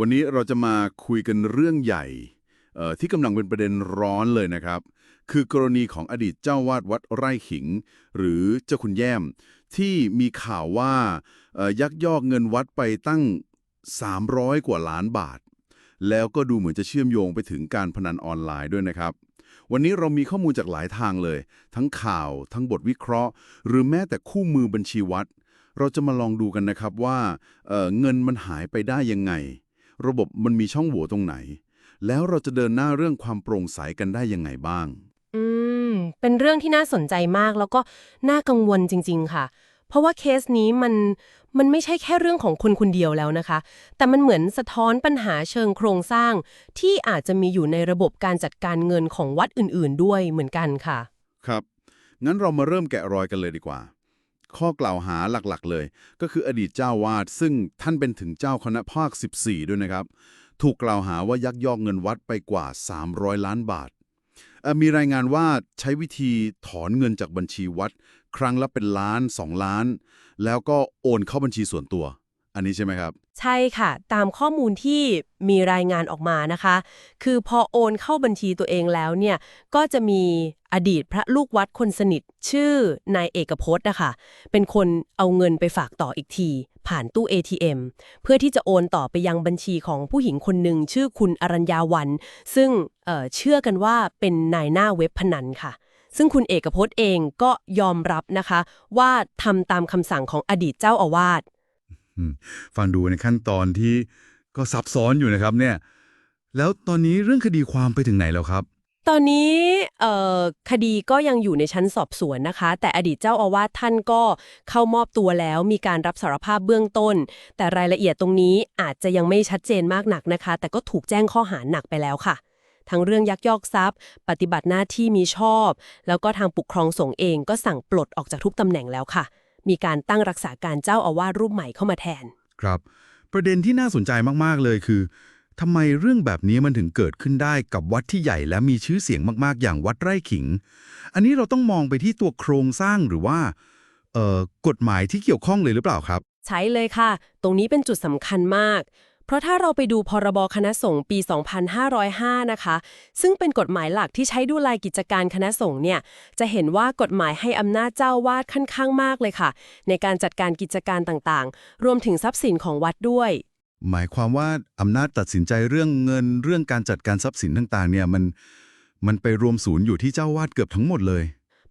วันนี้เราจะมาคุยกันเรื่องใหญ่ที่กำลังเป็นประเด็นร้อนเลยนะครับ คือกรณีของอดีตเจ้าวาดวัดไร่ขิง หรือเจ้าคุณแย้ม ที่มีข่าวว่ายักยอกเงินวัดไปตั้ง 300 กว่าล้านบาท แล้วก็ดูเหมือนจะเชื่อมโยงไปถึงการพนันออนไลน์ด้วยนะครับ วันนี้เรามีข้อมูลจากหลายทางเลย ทั้งข่าวทั้งบทวิเคราะห์ หรือแม้แต่คู่มือบัญชีวัด เราจะมาลองดูกันนะครับว่าเเงินมันหายไปได้ยังไง ระบบมันมีช่องโหว่ตรงไหน แล้วเราจะเดินหน้าเรื่องความโปร่งใสกันได้ยังไงบ้าง อืม เป็นเรื่องที่น่าสนใจมากแล้วก็น่ากังวลจริง ๆ ค่ะ เพราะว่าเคสนี้มันมันไม่ใช่แค่เรื่องของคนคนเดียวแล้วนะคะ แต่มันเหมือนสะท้อนปัญหาเชิงโครงสร้าง ที่อาจจะมีอยู่ในระบบการจัดการเงินของวัดอื่น ๆ ด้วยเหมือนกันค่ะ ครับ งั้นเรามาเริ่มแกะรอยกันเลยดีกว่า ข้อกล่าวหาหลักๆ เลย ก็คืออดีตเจ้าวาดซึ่งท่านเป็นถึงเจ้าคณะภาค 14 ด้วยนะครับ ถูกกล่าวหาว่ายักยอกเงินวัดไปกว่า 300 ล้านบาท มีรายงานว่าใช้วิธีถอนเงินจากบัญชีวัด ครั้งละเป็นล้าน 2 ล้าน แล้วก็โอนเข้าบัญชีส่วนตัว อันนี้ใช่ไหมครับ ใช่ค่ะ ตามข้อมูลที่มีรายงานออกมานะคะ คือพอโอนเข้าบัญชีตัวเองแล้วเนี่ย ก็จะมีอดีตพระลูกวัดคนสนิท ชื่อนายเอกพจน์นะคะเป็นคนเอาเงินไปฝากต่ออีกที ผ่านตู้ ATM เพื่อที่จะโอนต่อไปยังบัญชีของผู้หญิงคนหนึ่งชื่อคุณอรัญญาวัน ซึ่งเเชื่อกันว่าเป็นนายหน้าเว็บพนันค่ะซึ่งคุณเอกพจน์เองก็ยอมรับนะคะ ว่าทำตามคำสั่งของอดีตเจ้าอาวาส ฟังดูในขั้นตอนที่ก็ซับซ้อนอยู่นะครับเนี่ย แล้วตอนนี้เรื่องคดีความไปถึงไหนแล้วครับ ตอนนี้คดีก็ยังอยู่ในชั้นสอบสวนนะคะ แต่อดีตเจ้าอาวาสท่านก็เข้ามอบตัวแล้วมีการรับสารภาพเบื้องต้น แต่รายละเอียดตรงนี้อาจจะยังไม่ชัดเจนมากหนักนะคะ แต่ก็ถูกแจ้งข้อหาหนักไปแล้วค่ะ ทั้งเรื่องยักยอกทรัพย์ ปฏิบัติหน้าที่มีชอบ แล้วก็ทางปกครองสงฆ์เองก็สั่งปลดออกจากทุกตำแหน่งแล้วค่ะ มีการตั้งรักษาการเจ้าอาวาสรูปใหม่เข้ามาแทน ครับ ประเด็นที่น่าสนใจมากๆเลยคือทำไมเรื่องแบบนี้มันถึงเกิดขึ้นได้กับวัดที่ใหญ่และมีชื่อเสียงมากๆ อย่างวัดไร่ขิง อันนี้เราต้องมองไปที่ตัวโครงสร้างหรือว่าเอ่อกฎหมายที่เกี่ยวข้องเลยหรือเปล่าครับ ใช้เลยค่ะ ตรงนี้เป็นจุดสำคัญมาก เพราะถ้าเราไปดูพรบคณะสงฆ์ปี 2505 นะคะ ซึ่งเป็นกฎหมายหลักที่ใช้ดูแลกิจการคณะสงฆ์เนี่ย จะเห็นว่ากฎหมายให้อำนาจเจ้าวาดค่อนข้างมากเลยค่ะ ในการจัดการกิจการต่างๆ รวมถึงทรัพย์สินของวัดด้วย หมายความว่าอำนาจตัดสินใจเรื่องเงินเรื่องการจัดการทรัพย์สินต่างๆ เนี่ยมันมันไปรวมศูนย์อยู่ที่เจ้าวาดเกือบทั้งหมดเลย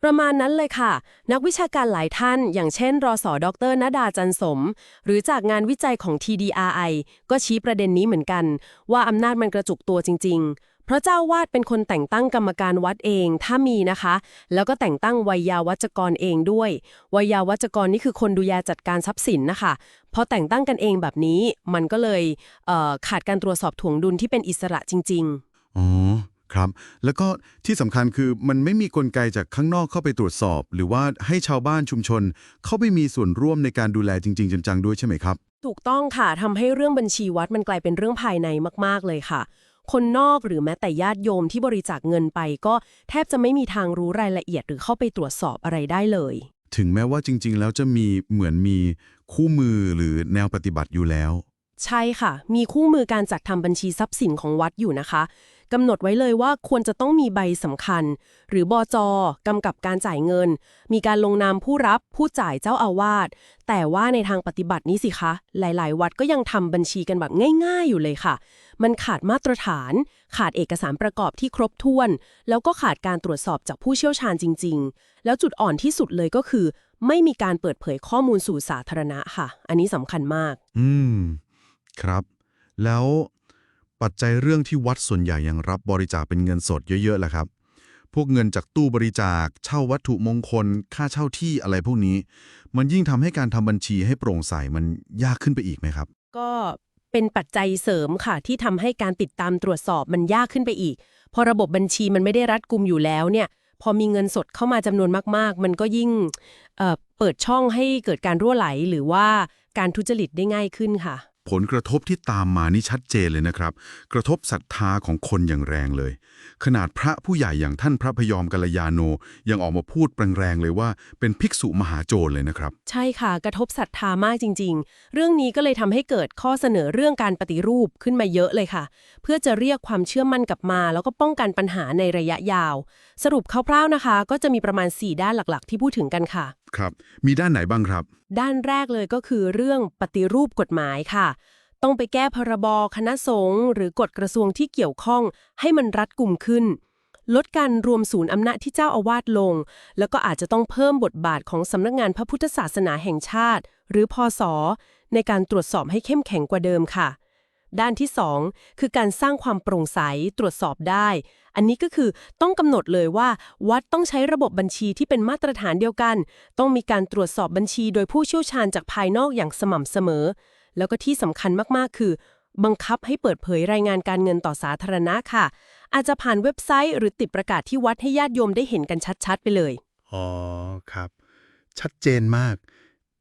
ประมาณนั้นเลยค่ะ นักวิชาการหลายท่าน อย่างเช่น รอสอดรนดาจันสม หรือจากงานวิจัยของ TDRI ก็ชี้ประเด็นนี้เหมือนกัน ว่าอำนาจมันกระจุกตัวจริง ๆ เพราะเจ้าวาดเป็นคนแต่งตั้งกรรมการวัดเอง ถ้ามีนะคะ แล้วก็แต่งตั้งวัยยาวัจกรเองด้วย วัยยาวัจกรนี่คือคนดูแลจัดการทรัพย์สินนะคะพอแต่งตั้งกันเองแบบนี้ มันก็เลยเขาดการตรวจสอบถ่วงดุลที่เป็นอิสระจริง ๆ อ๋อ ครับ แล้วก็ที่สำคัญคือมันไม่มีกลไกจากข้างนอกเข้าไปตรวจสอบ หรือว่าให้ชาวบ้านชุมชน เข้าไปมีส่วนร่วมในการดูแลจริง ๆจังๆด้วยใช่ไหมครับ ถูกต้องค่ะทำให้เรื่องบัญชีวัดมันกลายเป็นเรื่องภายในมาก ๆ เลยค่ะ คนนอกหรือแม้แต่ญาติโยมที่บริจาคเงินไป ก็แทบจะไม่มีทางรู้รายละเอียดหรือเข้าไปตรวจสอบอะไรได้เลย ถึงแม้ว่าจริง ๆ แล้วจะมีเหมือนมีคู่มือหรือแนวปฏิบัติอยู่แล้ว ใช่ค่ะ มีคู่มือการจัดทำบัญชีทรัพย์สินของวัดอยู่นะคะกำหนดไว้เลยว่าควรจะต้องมีใบสำคัญ หรือบอจกำกับการจ่ายเงิน มีการลงนามผู้รับผู้จ่ายเจ้าอาวาสแต่ว่าในทางปฏิบัตินี้สิคะ หลาย ๆ วัดก็ยังทำบัญชีกันแบบง่าย ๆ อยู่เลยค่ะ มันขาดมาตรฐาน ขาดเอกสารประกอบที่ครบถ้วน แล้วก็ขาดการตรวจสอบจากผู้เชี่ยวชาญจริง ๆ แล้วจุดอ่อนที่สุดเลยก็คือ ไม่มีการเปิดเผยข้อมูลสู่สาธารณะค่ะ อันนี้สำคัญมาก อืม ครับ แล้วปัจจัยเรื่องที่วัดส่วนใหญ่ยังรับบริจาคเป็นเงินสดเยอะๆแหละครับ พวกเงินจากตู้บริจาค เช่าวัตถุมงคล ค่าเช่าที่อะไรพวกนี้ มันยิ่งทำให้การทำบัญชีให้โปร่งใสมันยากขึ้นไปอีกไหมครับ ก็เป็นปัจจัยเสริมค่ะ ที่ทำให้การติดตามตรวจสอบมันยากขึ้นไปอีก พอระบบบัญชีมันไม่ได้รัดกุมอยู่แล้วเนี่ย พอมีเงินสดเข้ามาจำนวนมาก ๆ มันก็ยิ่งเเปิดช่องให้เกิดการรั่วไหลหรือว่าการทุจริตได้ง่ายขึ้นค่ะ ผลกระทบที่ตามมานี่ชัดเจนเลยนะครับ กระทบศรัทธาของคนอย่างแรงเลย ขนาดพระผู้ใหญ่อย่างท่านพระพยอมกัลยาโน ยังออกมาพูดแรงๆเลยว่าเป็นภิกษุมหาโจรเลยนะครับ ใช่ค่ะ กระทบศรัทธามากจริง ๆ เรื่องนี้ก็เลยทำให้เกิดข้อเสนอเรื่องการปฏิรูปขึ้นมาเยอะเลยค่ะ เพื่อจะเรียกความเชื่อมั่นกลับมา แล้วก็ป้องกันปัญหาในระยะยาว สรุปคร่าวๆนะคะ ก็จะมีประมาณ 4 ด้านหลักๆ ที่พูดถึงกันค่ะ ครับ มีด้านไหนบ้างครับ ด้านแรกเลยก็คือเรื่องปฏิรูปกฎหมายค่ะ ต้องไปแก้พรบคณะสงฆ์หรือกฎกระทรวงที่เกี่ยวข้อง ให้มันรัดกุมขึ้น ลดการรวมศูนย์อำนาจที่เจ้าอาวาสลง แล้วก็อาจจะต้องเพิ่มบทบาทของสำนักงานพระพุทธศาสนาแห่งชาติ หรือพอสอในการตรวจสอบให้เข้มแข็งกว่าเดิมค่ะ ด้านที่ 2 คือการสร้างความโปร่งใสตรวจสอบได้ อันนี้ก็คือต้องกำหนดเลยว่า วัดต้องใช้ระบบบัญชีที่เป็นมาตรฐานเดียวกัน ต้องมีการตรวจสอบบัญชีโดยผู้เชี่ยวชาญจากภายนอกอย่างสม่ำเสมอ แล้วก็ที่สำคัญมากๆ คือ บังคับให้เปิดเผยรายงานการเงินต่อสาธารณะค่ะ อาจจะผ่านเว็บไซต์ หรือติดประกาศที่วัดให้ญาติโยมได้เห็นกันชัดๆ ไปเลย อ๋อ ครับ ชัดเจนมาก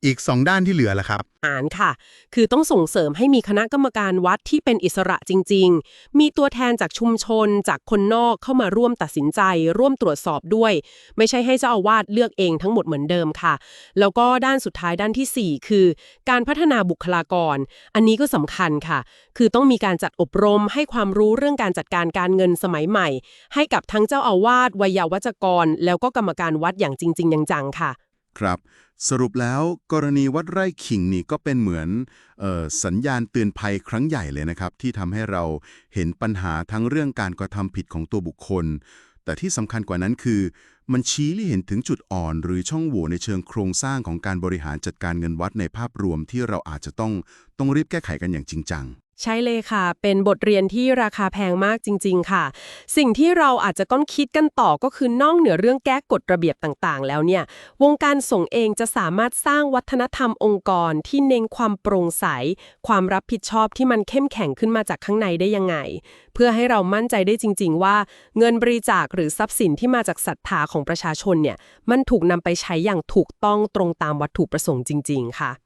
อีกสองด้านที่เหลือล่ะครับ อ่านค่ะ คือต้องส่งเสริมให้มีคณะกรรมการวัดที่เป็นอิสระจริง ๆ มีตัวแทนจากชุมชน จากคนนอกเข้ามาร่วมตัดสินใจ ร่วมตรวจสอบด้วย ไม่ใช่ให้เจ้าอาวาสเลือกเองทั้งหมดเหมือนเดิมค่ะ แล้วก็ด้านสุดท้ายด้านทีสี่4 คือ การพัฒนาบุคลากร อันนี้ก็สำคัญค่ะ คือต้องมีการจัดอบรม ให้ความรู้เรื่องการจัดการการเงินสมัยใหม่ ให้กับทั้งเจ้าอาวาสวัยาวัจกร แล้วก็กรรมการวัดอย่างจริง ๆ จังๆค่ะ ครับ สรุปแล้วกรณีวัดไร่ขิงนี่ก็เป็นเหมือนออสัญญาณเตือนภัยครั้งใหญ่เลยนะครับ ที่ทำให้เราเห็นปัญหาทั้งเรื่องการกระทำผิดของตัวบุคคล แต่ที่สำคัญกว่านั้นคือ มันชี้ให้เห็นถึงจุดอ่อน หรือช่องโหว่ในเชิงโครงสร้างของการบริหารจัดการเงินวัดในภาพรวมที่เราอาจจะต้องต้องรีบแก้ไขกันอย่างจริงจัง ใช่เลยค่ะ เป็นบทเรียนที่ราคาแพงมากจริง ๆ ค่ะ สิ่งที่เราอาจจะต้องคิดกันต่อก็คือนอกเหนือเรื่องแก้กฎระเบียบต่างๆ แล้วเนี่ย วงการส่งฆ์เองจะสามารถสร้างวัฒนธรรมองค์กรที่เน้นความโปร่งใส ความรับผิดชอบที่มันเข้มแข็งขึ้นมาจากข้างในได้ยังไง เพื่อให้เรามั่นใจได้จริง ๆ ว่า เงินบริจาคหรือทรัพย์สินที่มาจากศรัทธาของประชาชนเนี่ย มันถูกนำไปใช้อย่างถูกต้องตรงตามวัตถุประสงค์จริง ๆ ค่ะ